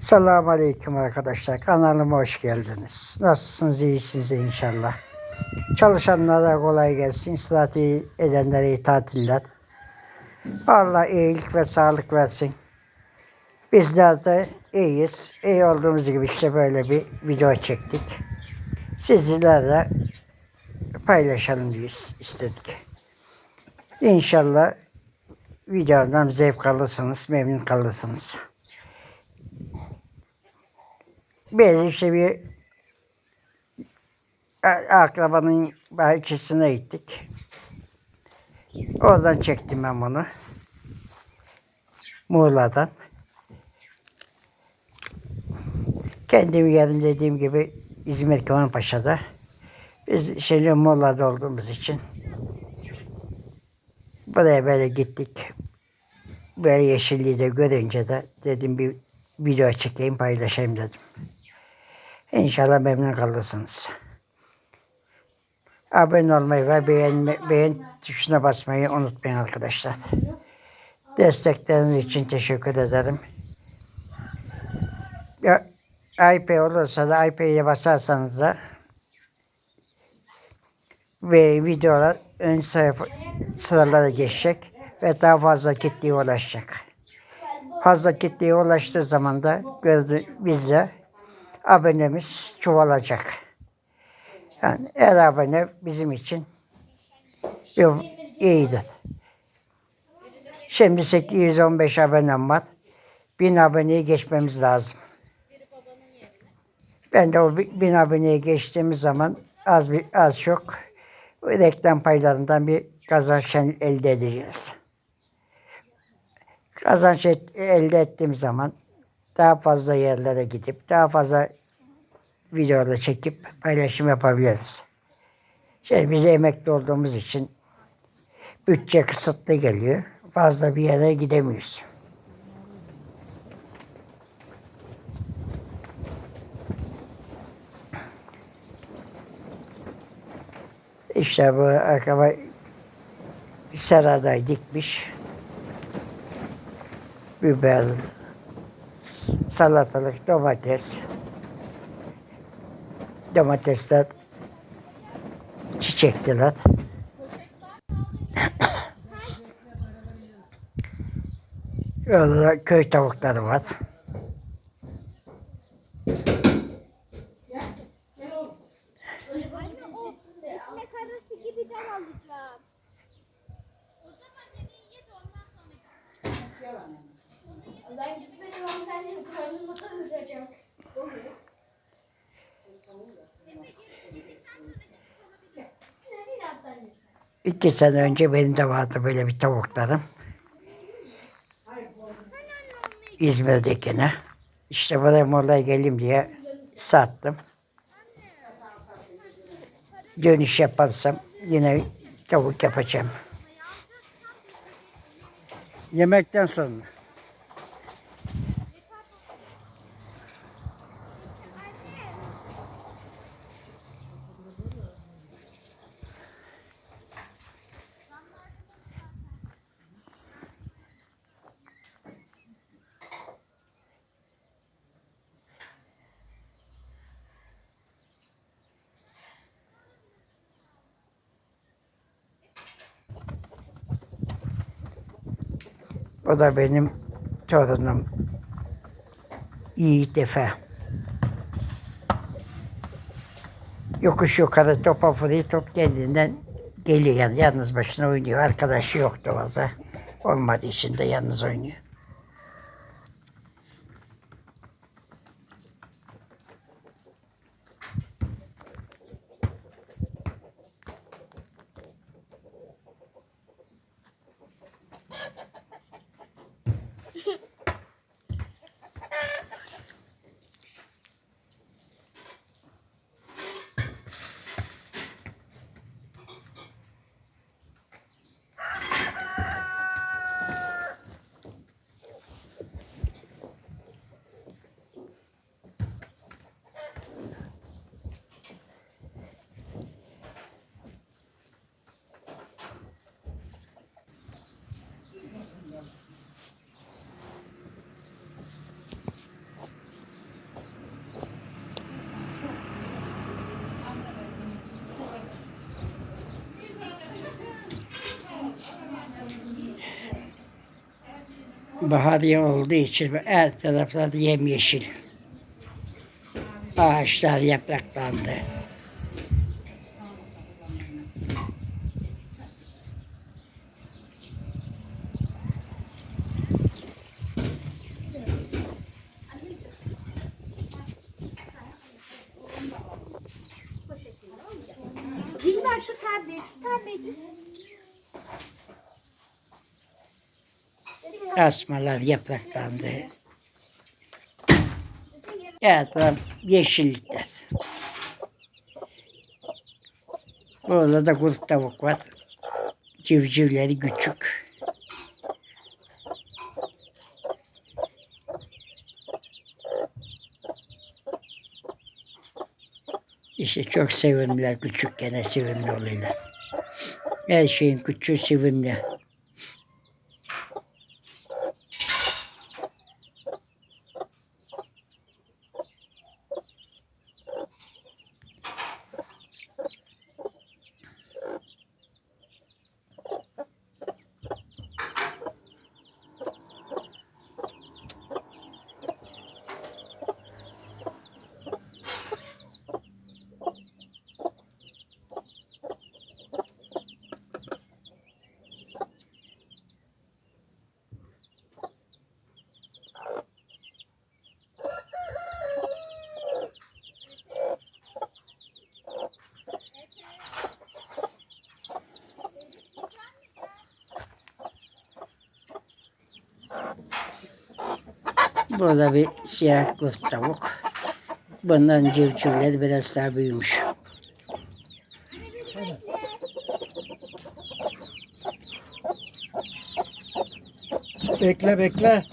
Selamun Aleyküm arkadaşlar. Kanalıma hoş geldiniz. Nasılsınız? İyisiniz inşallah. Çalışanlara kolay gelsin. Sıhhati edenlere iyi tatiller. Allah iyilik ve sağlık versin. Bizler de iyiyiz. İyi olduğumuz gibi işte böyle bir video çektik. Sizlerle paylaşalım diye istedik. İnşallah videodan zevk alırsınız, memnun kalırsınız. Biz işte bir a- akrabanın bahçesine gittik. Oradan çektim ben bunu. Muğla'dan. Kendim yerim dediğim gibi İzmir Kemalpaşa'da. Biz şimdi Muğla'da olduğumuz için buraya böyle gittik. Böyle yeşilliği de görünce de dedim bir video çekeyim paylaşayım dedim. İnşallah memnun kalırsınız. Abone olmayı ve beğenme, beğen tuşuna basmayı unutmayın arkadaşlar. Destekleriniz için teşekkür ederim. Ya, IP olursa da IP'ye basarsanız da ve videolar ön sayfa sıralara geçecek ve daha fazla kitleye ulaşacak. Fazla kitleye ulaştığı zaman da biz de abonemiz çoğalacak. Yani her abone bizim için iyidir. Şimdi 815 abonem var. 1000 aboneyi geçmemiz lazım. Ben de o bi- 1000 aboneye geçtiğimiz zaman az bir az çok reklam paylarından bir kazanç elde edeceğiz. Kazanç elde ettiğim zaman daha fazla yerlere gidip daha fazla videoda çekip paylaşım yapabiliriz. Şey biz emekli olduğumuz için bütçe kısıtlı geliyor. Fazla bir yere gidemiyoruz. İşte bu araba serada dikmiş. Biber, salatalık, domates. Domatesler çiçekliler. Orada köy tavukları var. Anne o ekmek arası gibi der alacağım. O zaman yemeği ye de ondan sonra Ben gitmedim ama sen de karnım nasıl ısıracak? İki sene önce benim de vardı böyle bir tavuklarım. İzmir'dekine. İşte buraya molaya geleyim diye sattım. Dönüş yaparsam yine tavuk yapacağım. Yemekten sonra. O da benim torunum. Yiğit Efe. Yokuş yukarı topa vuruyor, top kendinden geliyor yani yalnız başına oynuyor. Arkadaşı yoktu orada. Olmadığı için de yalnız oynuyor. Bahariye olduğu için her taraflar yemyeşil. Ağaçlar yapraklandı. Dilber şu terliği, şu terliği. Asmalar yapraklandı. Taraf yeşillikler. Burada da kurt tavuk var. Civcivleri küçük. İşte çok sevimliler küçükken sevimli oluyorlar. Her şeyin küçüğü sevimli. Burada bir siyah kurt tavuk. Bundan civcivler biraz daha büyümüş. Bekle bekle.